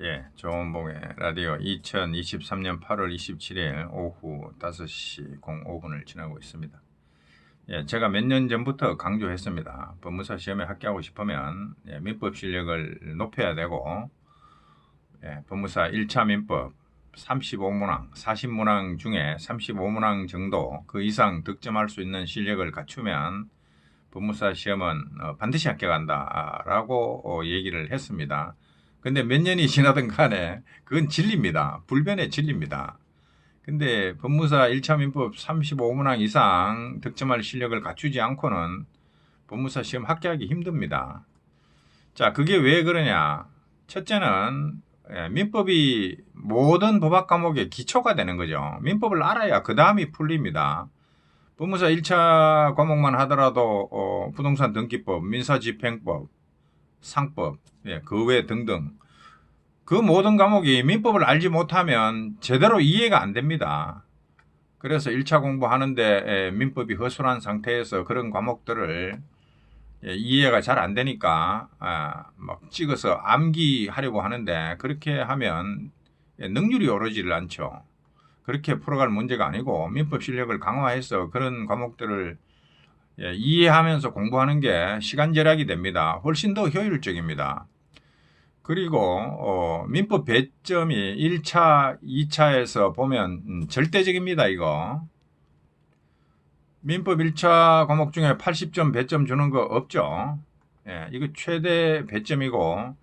예, 조은봉의 라디오 2023년 8월 27일 오후 5시 05분을 지나고 있습니다. 예, 제가 몇 년 전부터 강조했습니다. 법무사 시험에 합격하고 싶으면 예, 민법 실력을 높여야 되고 예, 법무사 1차 민법 35문항, 40문항 중에 35문항 정도 그 이상 득점할 수 있는 실력을 갖추면 법무사 시험은 어, 반드시 합격한다라고 어, 얘기를 했습니다. 근데 몇 년이 지나든 간에 그건 진리입니다. 불변의 진리입니다. 근데 법무사 1차 민법 35문항 이상 득점할 실력을 갖추지 않고는 법무사 시험 합격하기 힘듭니다. 자, 그게 왜 그러냐? 첫째는 예, 민법이 모든 법학 과목의 기초가 되는 거죠. 민법을 알아야 그 다음이 풀립니다. 법무사 1차 과목만 하더라도 어, 부동산 등기법, 민사집행법, 상법, 예, 그 외 등등 그 모든 과목이 민법을 알지 못하면 제대로 이해가 안 됩니다. 그래서 1차 공부하는데 예, 민법이 허술한 상태에서 그런 과목들을 예, 이해가 잘 안 되니까 아, 막 찍어서 암기하려고 하는데 그렇게 하면 예, 능률이 오르지를 않죠. 그렇게 풀어갈 문제가 아니고 민법 실력을 강화해서 그런 과목들을 예, 이해하면서 공부하는 게 시간 절약이 됩니다. 훨씬 더 효율적입니다. 그리고 어, 민법 배점이 1차, 2차에서 보면 음, 절대적입니다. 이거. 민법 1차 과목 중에 80점 배점 주는 거 없죠. 예, 이거 최대 배점이고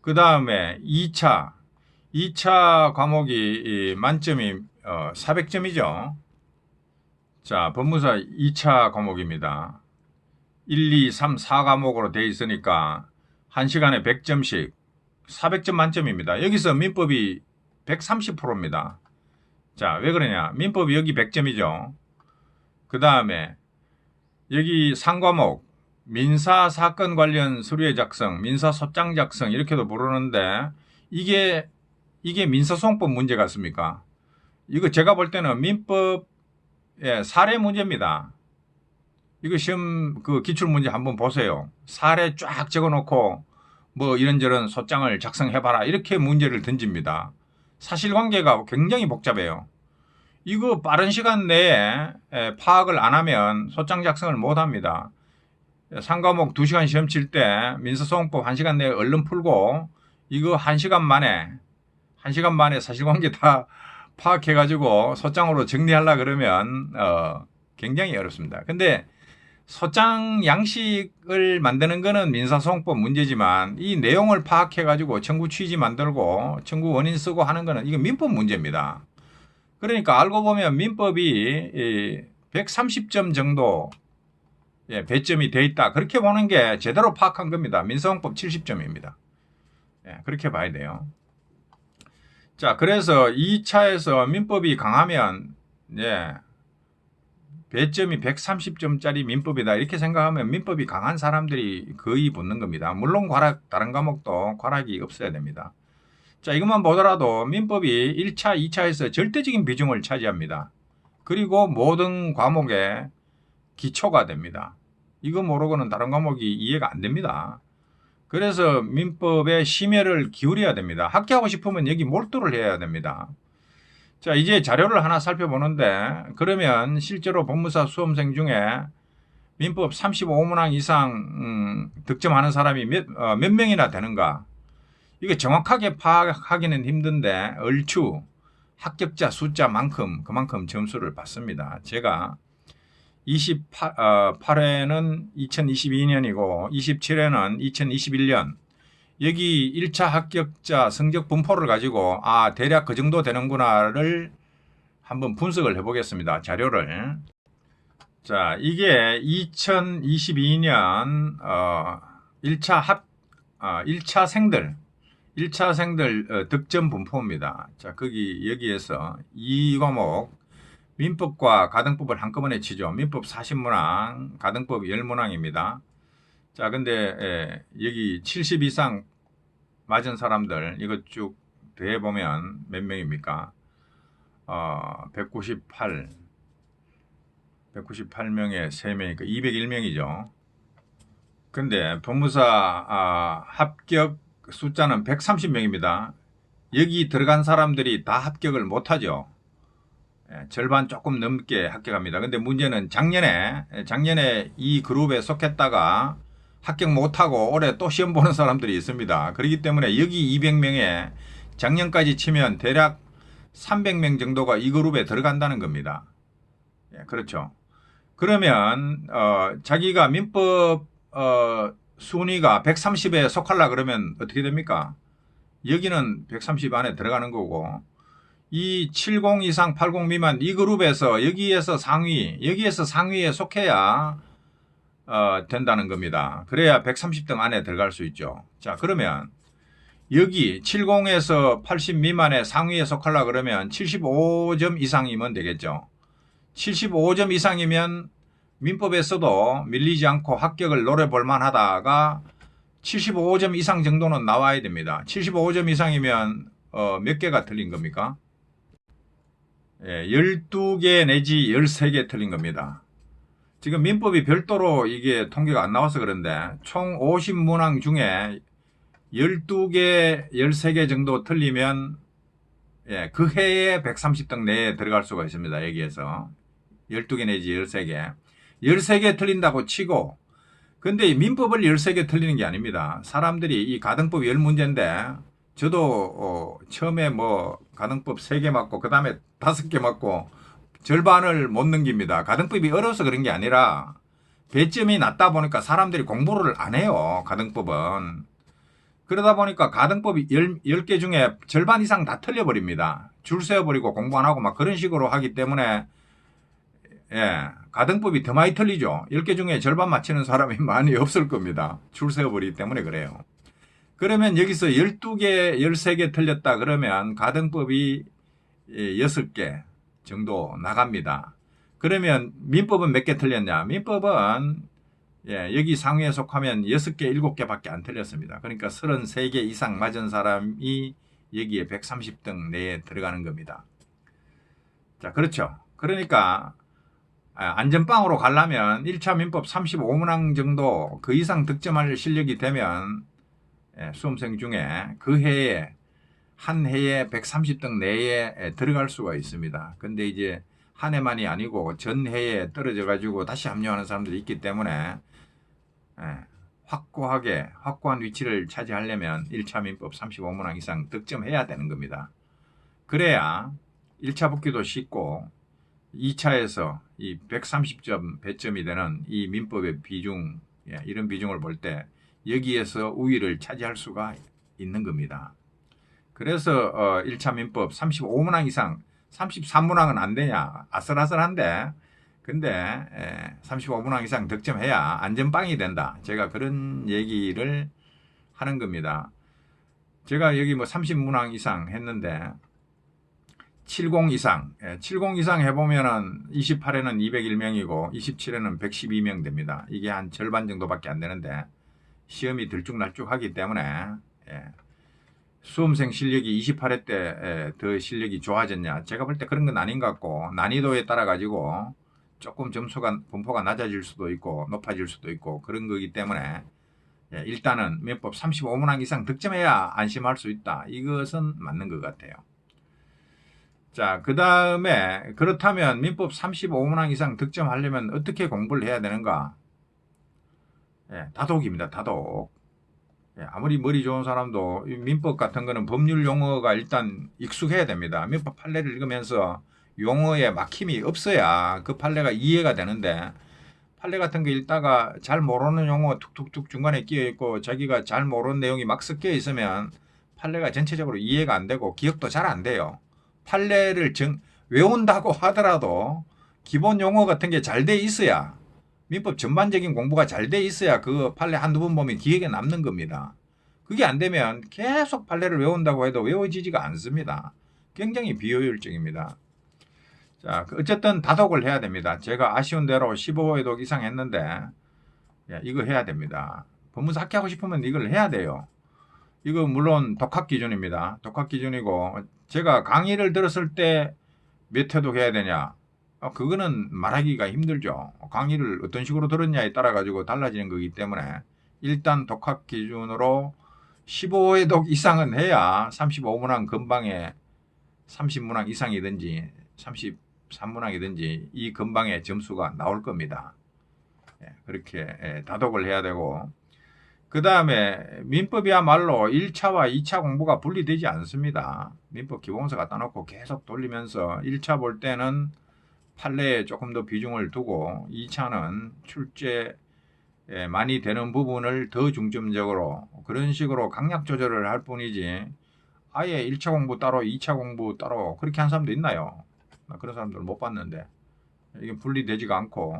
그 다음에 2차, 2차 과목이 이 만점이 어, 400점이죠. 자, 법무사 2차 과목입니다. 1, 2, 3, 4 과목으로 돼 있으니까 1시간에 100점씩 400점 만점입니다. 여기서 민법이 130%입니다. 자, 왜 그러냐? 민법이 여기 100점이죠. 그 다음에 여기 상과목 민사 사건 관련 서류의 작성, 민사 소장 작성 이렇게도 부르는데 이게 이게 민사소송법 문제 같습니까? 이거 제가 볼 때는 민법 의 사례 문제입니다. 이거 시험 그 기출 문제 한번 보세요. 사례 쫙 적어놓고 뭐 이런저런 소장을 작성해봐라 이렇게 문제를 던집니다. 사실관계가 굉장히 복잡해요. 이거 빠른 시간 내에 파악을 안 하면 소장 작성을 못 합니다. 상과목 2시간 시험 칠 때 민사소송법 1시간 내에 얼른 풀고 이거 1시간 만에 1시간 만에 사실관계 다 파악해가지고 소장으로 정리하려 그러면 어, 굉장히 어렵습니다. 근데 소장 양식을 만드는 거는 민사소송법 문제지만 이 내용을 파악해가지고 청구 취지 만들고 청구 원인 쓰고 하는 거는 이거 민법 문제입니다. 그러니까 알고 보면 민법이 130점 정도 예, 배점이 돼 있다. 그렇게 보는 게 제대로 파악한 겁니다. 민사소송법 70점입니다. 예, 그렇게 봐야 돼요. 자, 그래서 2차에서 민법이 강하면, 예, 배점이 130점짜리 민법이다. 이렇게 생각하면 민법이 강한 사람들이 거의 붙는 겁니다. 물론 과락, 다른 과목도 과락이 없어야 됩니다. 자, 이것만 보더라도 민법이 1차, 2차에서 절대적인 비중을 차지합니다. 그리고 모든 과목의 기초가 됩니다. 이거 모르고는 다른 과목이 이해가 안 됩니다. 그래서 민법에 심혈을 기울여야 됩니다. 합격하고 싶으면 여기 몰두를 해야 됩니다. 자, 이제 자료를 하나 살펴보는데 그러면 실제로 법무사 수험생 중에 민법 35문항 이상 음, 득점하는 사람이 몇, 어, 몇 명이나 되는가? 이게 정확하게 파악하기는 힘든데 얼추 합격자 숫자만큼 그만큼 점수를 받습니다. 제가 28회는 2022년이고 27회는 2021년 여기 1차 합격자 성적 분포를 가지고 아 대략 그 정도 되는구나를 한번 분석을 해보겠습니다. 자료를 자 이게 2022년 어, 1차 합 어, 1차 생들 1차 생들 어, 득점 분포입니다. 자 거기 여기에서 이 과목 민법과 가등법을 한꺼번에 치죠. 민법 40문항, 가등법 10문항입니다. 자, 근데 예, 여기 70 이상 맞은 사람들 이거 쭉 더해 보면 몇 명입니까? 어, 198 198명에 3명이니까 201명이죠. 근데 법무사 아, 합격 숫자는 130명입니다. 여기 들어간 사람들이 다 합격을 못하죠. 예, 절반 조금 넘게 합격합니다. 근데 문제는 작년에 예, 작년에 이 그룹에 속했다가 합격 못하고 올해 또 시험 보는 사람들이 있습니다. 그렇기 때문에 여기 200명에 작년까지 치면 대략 300명 정도가 이 그룹에 들어간다는 겁니다. 예, 그렇죠. 그러면 어, 자기가 민법 어, 순위가 130에 속하려 그러면 어떻게 됩니까? 여기는 130 안에 들어가는 거고 이 70 이상 80 미만 이 그룹에서 여기에서 상위 여기에서 상위에 속해야 어, 된다는 겁니다. 그래야 130등 안에 들어갈 수 있죠. 자 그러면 여기 70에서 80 미만의 상위에 속하려 그러면 75점 이상이면 되겠죠. 75점 이상이면 민법에서도 밀리지 않고 합격을 노려볼 만하다가 75점 이상 정도는 나와야 됩니다. 75점 이상이면 어, 몇 개가 틀린 겁니까? 예, 12개 내지 13개 틀린 겁니다. 지금 민법이 별도로 이게 통계가 안 나와서 그런데 총 50문항 중에 12개, 13개 정도 틀리면 예, 그 해에 130등 내에 들어갈 수가 있습니다. 여기에서 12개 내지 13개. 13개 틀린다고 치고 근데 이 민법을 13개 틀리는 게 아닙니다. 사람들이 이 가등법 10문제인데 저도 어, 처음에 뭐 가등법 3개 맞고 그 다음에 5개 맞고 절반을 못 넘깁니다. 가등법이 어려워서 그런 게 아니라 배점이 낮다 보니까 사람들이 공부를 안 해요. 가등법은. 그러다 보니까 가등법이 10, 10 개 중에 절반 이상 다 틀려버립니다. 줄 세워버리고 공부 안 하고 막 그런 식으로 하기 때문에 예, 가등법이 더 많이 틀리죠. 10개 중에 절반 맞히는 사람이 많이 없을 겁니다. 줄 세워버리기 때문에 그래요. 그러면 여기서 12개, 13개 틀렸다 그러면 가등법이 6개 정도 나갑니다. 그러면 민법은 몇 개 틀렸냐? 민법은 예, 여기 상위에 속하면 6개, 7개밖에 안 틀렸습니다. 그러니까 33개 이상 맞은 사람이 여기에 130등 내에 들어가는 겁니다. 자, 그렇죠. 그러니까 아, 안전빵으로 가려면 1차 민법 35문항 정도 그 이상 득점할 실력이 되면 예, 수험생 중에 그 해에 한 해에 130등 내에 들어갈 수가 있습니다. 근데 이제 한 해만이 아니고 전 해에 떨어져 가지고 다시 합류하는 사람들이 있기 때문에 예, 확고하게 확고한 위치를 차지하려면 1차 민법 35문항 이상 득점해야 되는 겁니다. 그래야 1차 복귀도 쉽고 2차에서 이 130점 배점이 되는 이 민법의 비중 예, 이런 비중을 볼때 여기에서 우위를 차지할 수가 있는 겁니다. 그래서 어, 1차 민법 35문항 이상 33문항은 안 되냐 아슬아슬한데 근데 에, 35문항 이상 득점해야 안전빵이 된다. 제가 그런 얘기를 하는 겁니다. 제가 여기 뭐 30문항 이상 했는데 70 이상, 예, 70 이상 해보면은 28에는 201명이고 27에는 112명 됩니다. 이게 한 절반 정도밖에 안 되는데 시험이 들쭉날쭉하기 때문에 예, 수험생 실력이 28회 때 더 실력이 좋아졌냐? 제가 볼 때 그런 건 아닌 것 같고 난이도에 따라 가지고 조금 점수가 분포가 낮아질 수도 있고 높아질 수도 있고 그런 거기 때문에 예, 일단은 민법 35문항 이상 득점해야 안심할 수 있다. 이것은 맞는 것 같아요. 자, 그 다음에 그렇다면 민법 35문항 이상 득점하려면 어떻게 공부를 해야 되는가? 예, 다독입니다. 다독. 예, 아무리 머리 좋은 사람도 이 민법 같은 거는 법률 용어가 일단 익숙해야 됩니다. 민법 판례를 읽으면서 용어에 막힘이 없어야 그 판례가 이해가 되는데 판례 같은 거 읽다가 잘 모르는 용어 툭툭툭 중간에 끼어 있고 자기가 잘 모르는 내용이 막 섞여 있으면 판례가 전체적으로 이해가 안 되고 기억도 잘 안 돼요. 판례를 정, 외운다고 하더라도 기본 용어 같은 게 잘 돼 있어야 민법 전반적인 공부가 잘 돼 있어야 그 판례 한두 번 보면 기억에 남는 겁니다. 그게 안 되면 계속 판례를 외운다고 해도 외워지지가 않습니다. 굉장히 비효율적입니다. 자, 그 어쨌든 다독을 해야 됩니다. 제가 아쉬운 대로 15회 독 이상 했는데 야, 이거 해야 됩니다. 법무사 합격하고 싶으면 이걸 해야 돼요. 이거 물론 독학 기준입니다. 독학 기준이고 제가 강의를 들었을 때 몇 회독 해야 되냐? 어, 그거는 말하기가 힘들죠. 강의를 어떤 식으로 들었냐에 따라 가지고 달라지는 거기 때문에 일단 독학 기준으로 15회 독 이상은 해야 35문항 근방에 30문항 이상이든지 33문항이든지 이 근방에 점수가 나올 겁니다. 예, 그렇게 예, 다독을 해야 되고 그 다음에 민법이야말로 1차와 2차 공부가 분리되지 않습니다. 민법 기본서 갖다 놓고 계속 돌리면서 1차 볼 때는 판례에 조금 더 비중을 두고 2차는 출제 에 많이 되는 부분을 더 중점적으로 그런 식으로 강약 조절을 할 뿐이지 아예 1차 공부 따로 2차 공부 따로 그렇게 한 사람도 있나요? 나 그런 사람들 못 봤는데 이게 분리되지가 않고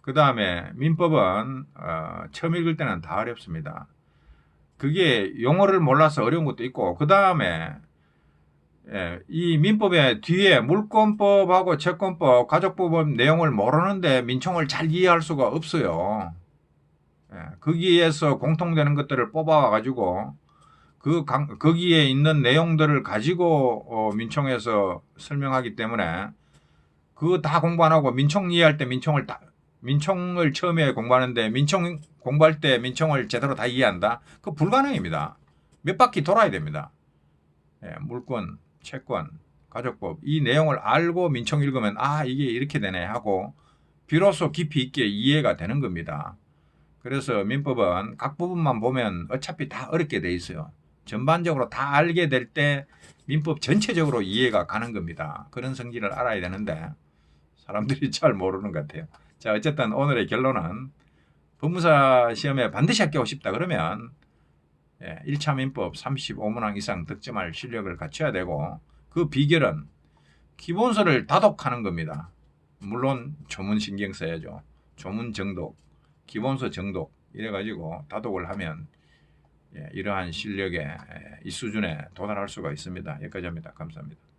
그 다음에 민법은 어, 처음 읽을 때는 다 어렵습니다. 그게 용어를 몰라서 어려운 것도 있고 그 다음에 예, 이 민법의 뒤에 물권법하고 채권법, 가족법 내용을 모르는데 민총을 잘 이해할 수가 없어요. 예, 거기에서 공통되는 것들을 뽑아와 가지고 그 강- 거기에 있는 내용들을 가지고 어, 민총에서 설명하기 때문에 그거 다 공부 안 하고 민총 이해할 때 민총을 다 민총을 처음에 공부하는데 민총 공부할 때 민총을 제대로 다 이해한다? 그 불가능입니다. 몇 바퀴 돌아야 됩니다. 예, 물권, 채권, 가족법 이 내용을 알고 민총 읽으면 아 이게 이렇게 되네 하고 비로소 깊이 있게 이해가 되는 겁니다. 그래서 민법은 각 부분만 보면 어차피 다 어렵게 돼 있어요. 전반적으로 다 알게 될 때 민법 전체적으로 이해가 가는 겁니다. 그런 성질을 알아야 되는데 사람들이 잘 모르는 것 같아요. 자 어쨌든 오늘의 결론은 법무사 시험에 반드시 합격하고 싶다 그러면 예, 1차 민법 35문항 이상 득점할 실력을 갖춰야 되고 그 비결은 기본서를 다독하는 겁니다. 물론 조문 신경 써야죠. 조문 정독, 기본서 정독 이래가지고 다독을 하면 예, 이러한 실력에 예, 이 수준에 도달할 수가 있습니다. 여기까지 합니다. 감사합니다.